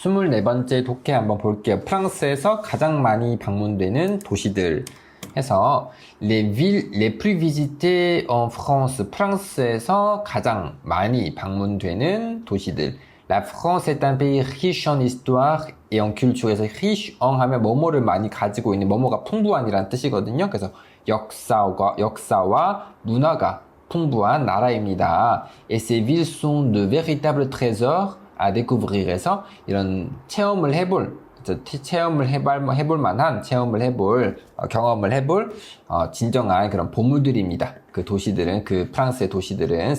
24번째 독해 한번 볼게요. 프랑스에서 가장 많이 방문되는 도시들 해서 les villes les plus visitées en France. 프랑스에서 가장 많이 방문되는 도시들. La France est un pays riche en histoire et en culture에서 riche en 하면 뭐뭐를 많이 가지고 있는 뭐뭐가 풍부한이라는 뜻이거든요. 그래서 역사와 역사와 문화가 풍부한 나라입니다. Et ces villes sont de véritables trésors à découvrir에서 이런 체험을 해볼 체험을 해볼, 해볼 만한 체험을 해볼 어, 경험을 해볼 어, 진정한 그런 보물들입니다. 그 도시들은 그 프랑스의 도시들은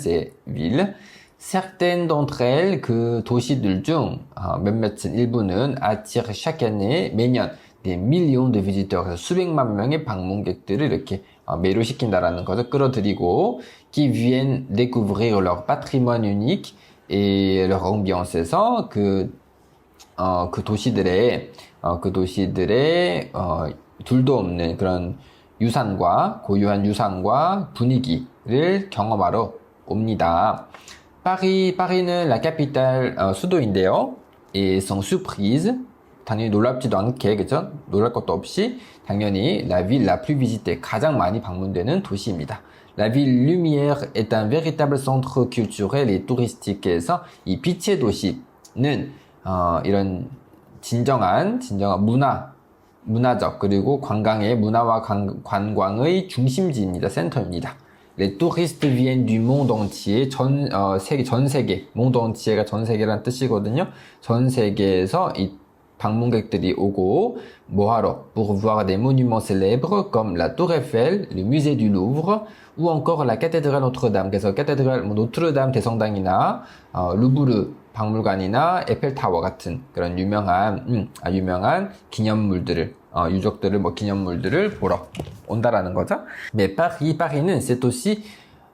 villes certaines d'entre elles 그 도시들 중 어, 몇몇은 일부는 attirent chaque année 매년 des millions de visiteurs 수백만 명의 방문객들을 이렇게 어, 매료시킨다라는 것을 끌어들이고 qui viennent découvrir leur patrimoine unique et leur ambiance에서 그 어, 그 도시들의 어, 그 도시들의 어, 둘도 없는 그런 유산과 고유한 유산과 분위기를 경험하러 옵니다. 파리 파리는 la capitale 어, 수도인데요. et sans surprise 당연히 놀랍지도 않게 그죠? 놀랄 것도 없이 당연히 la ville la plus visitée 가장 많이 방문되는 도시입니다. La ville lumière est un véritable centre culturel et touristique.에서 이 빛의 도시는 어, 이런 진정한 진정한 문화 문화적 그리고 관광의 문화와 관, 관광의 중심지입니다. 센터입니다. Les touristes viennent du monde entier. 전 어, 세계 전 세계 monde entier가 전 세계란 뜻이거든요. 전 세계에서 이 방문객들이 오고 뭐하러 pour voir des monuments célèbres comme la Tour Eiffel, le musée du Louvre ou encore la cathédrale Notre-Dame. 그래서 카테드랄 뭐 노트르담 대성당이나 어, 루브르 박물관이나 에펠타워 같은 그런 유명한 음, 아, 유명한 기념물들을 어, 유적들을 뭐 기념물들을 보러 온다라는 거죠. Mais Paris, Paris는 c'est aussi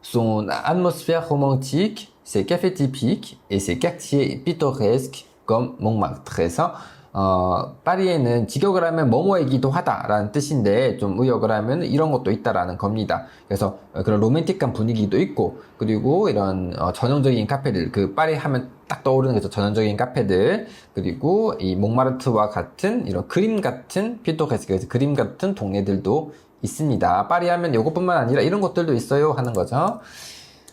son atmosphère romantique, ses cafés typiques et ses quartiers pittoresques comme Montmartre에서 어, 파리에는 직역을 하면 뭐뭐이기도 하다라는 뜻인데 좀 의역을 하면 이런 것도 있다라는 겁니다. 그래서 어, 그런 로맨틱한 분위기도 있고 그리고 이런 어, 전형적인 카페들 그 파리 하면 딱 떠오르는 그래서 전형적인 카페들 그리고 이 몽마르트와 같은 이런 그림 같은 피토레스크 그림 같은 동네들도 있습니다. 파리 하면 이것뿐만 아니라 이런 것들도 있어요 하는 거죠.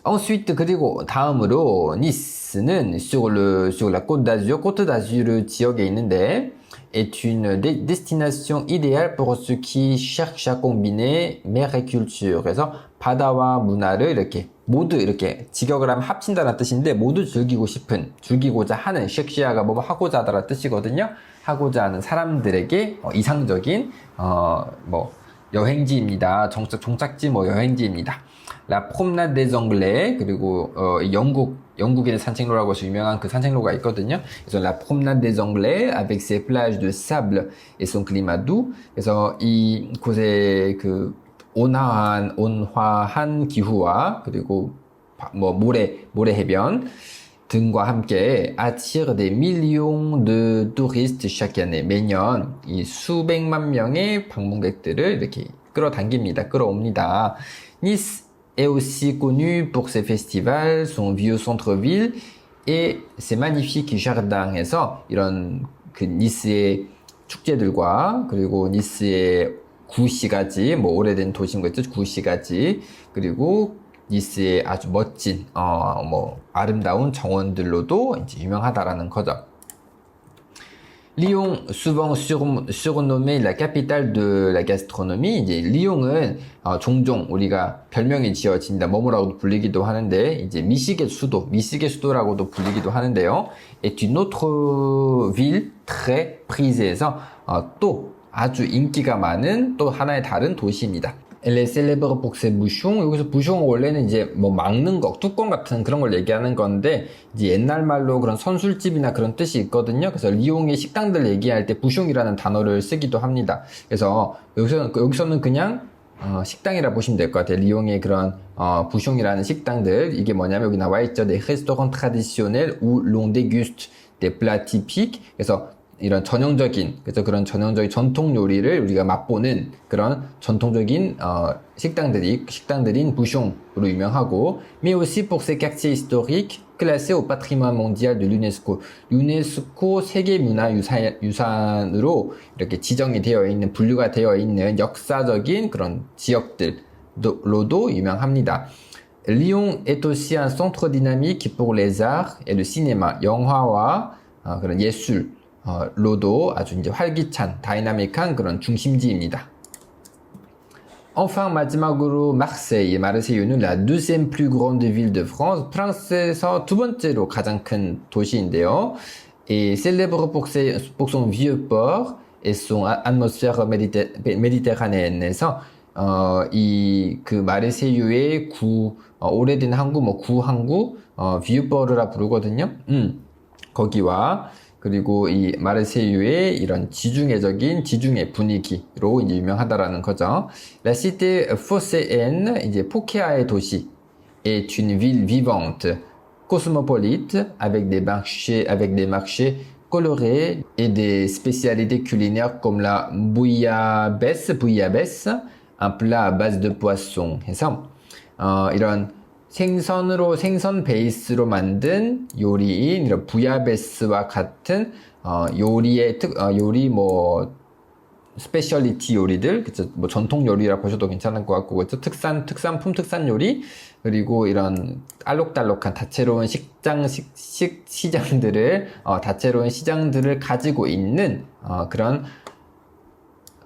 Ensuite 그리고 다음으로 니스는 sur le sur la Côte d'Azur, Côte d'Azur 지역에 있는데 est une de- destination idéale pour ceux qui cherchent à combiner mer et culture. 그래서 바다와 문화를 이렇게 모두 이렇게 직역을 하면 합친다는 뜻인데 모두 즐기고 싶은 즐기고자 하는 섹시아가 뭐 하고자 하다라는 뜻이거든요. 하고자 하는 사람들에게 어, 이상적인 어뭐 여행지입니다. 정착, 종착지 뭐 여행지입니다. La Promenade des Anglais 그리고 어, 이 영국 영국의 산책로라고 해서 유명한 그 산책로가 있거든요. 그래서 La Promenade des Anglais avec ses plages de sable et son climat doux. 그래서 이 곳의 그 온화한 온화한 기후와 그리고 바- 뭐 모래 모래 해변 등과 함께 attire des millions de touristes chaque année. 매년 이 수백만 명의 방문객들을 이렇게 끌어당깁니다. 끌어옵니다. Nice est aussi connu pour ses festivals, son vieux centre-ville et ses magnifiques jardins.에서 이런 그 니스의 축제들과 그리고 니스의 구시가지, 뭐 오래된 도시인 거죠. 구시가지 그리고 니스의 아주 멋진 어 뭐 아름다운 정원들로도 이제 유명하다라는 거죠. Lyon, souvent sur, surnommée la capitale de la gastronomie, 이제 리옹은 어, 종종 우리가 별명이 지어진다, 뭐뭐라고도 불리기도 하는데, 이제 미식의 수도, 미식의 수도라고도 불리기도 하는데요. est une autre ville très prisée.에서 어, 또 아주 인기가 많은 또 하나의 다른 도시입니다. Pour ses bouchons. 여기서 bouchon 원래는 이제 뭐 막는 거, 뚜껑 같은 그런 걸 얘기하는 건데, 이제 옛날 말로 그런 선술집이나 그런 뜻이 있거든요. 그래서 리옹의 식당들 얘기할 때 bouchon이라는 단어를 쓰기도 합니다. 그래서 여기서는, 여기서는 그냥 어, 식당이라 보시면 될 것 같아요. 리옹의 그런 어, 부숑이라는 식당들 이게 뭐냐면 여기 나와 있죠. des plats typiques. 그래서 이런 전형적인 그래서 그런 전형적인 전통 요리를 우리가 맛보는 그런 전통적인 어, 식당들이 식당들인 부숑으로 유명하고 mais aussi pour ses quartiers historiques classé au patrimoine mondial de l'UNESCO. 유네스코 세계문화유산으로 이렇게 지정이 되어 있는 분류가 되어 있는 역사적인 그런 지역들로도 유명합니다. Lyon est aussi un centre dynamique pour les arts et le cinéma. 영화와 어, 그런 예술 어, 로도 아주 이제 활기찬 다이나믹한 그런 중심지입니다. Enfin 마지막으로 마르세유. 마르세유는 la deuxième plus grande ville de France. 프랑스에서 두 번째로 가장 큰 도시인데요. Et célèbre pour, ses, pour son vieux port et son atmosphère méditer, méditerranéen에서 어, 이 그 마르세유의 구 어, 오래된 항구 뭐 구항구 어, 비유버르라 부르거든요. 음. 거기와 그리고 이 마르세유의 이런 지중해적인 지중해 분위기로 이제 유명하다라는 거죠. La cité phocéenne 이제 포케아의 도시 est une ville vivante, cosmopolite avec des marchés avec des marchés colorés et des spécialités culinaires comme la bouillabaisse, bouillabaisse, un plat à base de poisson. 해서 어, 이런 생선으로 생선 베이스로 만든 요리인 이런 부야베스와 같은 어, 요리의 특 어, 요리 뭐 스페셜리티 요리들, 그쵸? 뭐 전통 요리라 보셔도 괜찮을 것 같고, 그쵸? 특산, 특산품, 특산 요리, 그리고 이런 알록달록한 다채로운 식장, 식, 식, 시장들을, 어, 다채로운 시장들을 가지고 있는, 어, 그런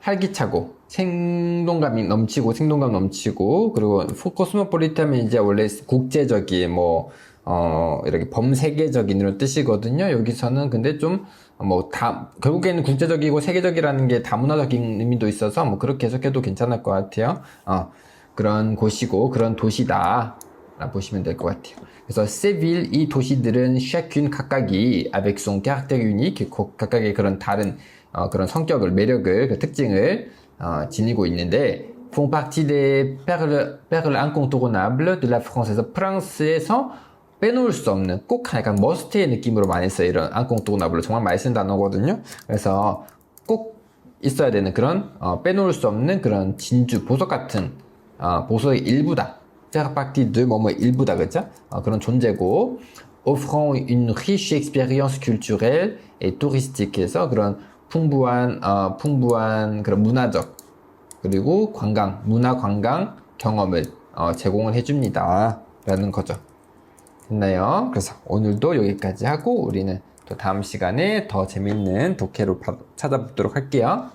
활기차고, 생동감이 넘치고, 생동감 넘치고, 그리고 코스모폴리타면 이제 원래 국제적인, 뭐, 어, 이렇게 범세계적인 이런 뜻이거든요. 여기서는 근데 좀, 뭐, 다, 결국에는 국제적이고 세계적이라는 게 다문화적인 의미도 있어서 뭐 그렇게 해석해도 괜찮을 것 같아요. 어, 그런 곳이고 그런 도시다. 라 보시면 될 것 같아요. 그래서 세빌 이 도시들은 chacune 각각이 son caractère unique 그 각각의 그런 다른 어, 그런 성격을 매력을 그 특징을 어, 지니고 있는데 font partie des perles, perles incontournables de la France에서 프랑스에서 빼놓을 수 없는 꼭 약간 머스트의 느낌으로 많이 써요. 이런 incontournable 정말 많이 쓴 단어거든요. 그래서 꼭 있어야 되는 그런 어, 빼놓을 수 없는 그런 진주 보석 같은 어, 보석의 일부다. de 뭐뭐 일부다 그죠? 어, 그런 존재고 offrant une riche expérience culturelle et touristique 해서 그런 풍부한 어, 풍부한 그런 문화적 그리고 관광 문화 관광 경험을 어, 제공을 해줍니다. 라는 거죠. 됐나요? 그래서 오늘도 여기까지 하고 우리는 또 다음 시간에 더 재밌는 독해로 바- 찾아보도록 할게요.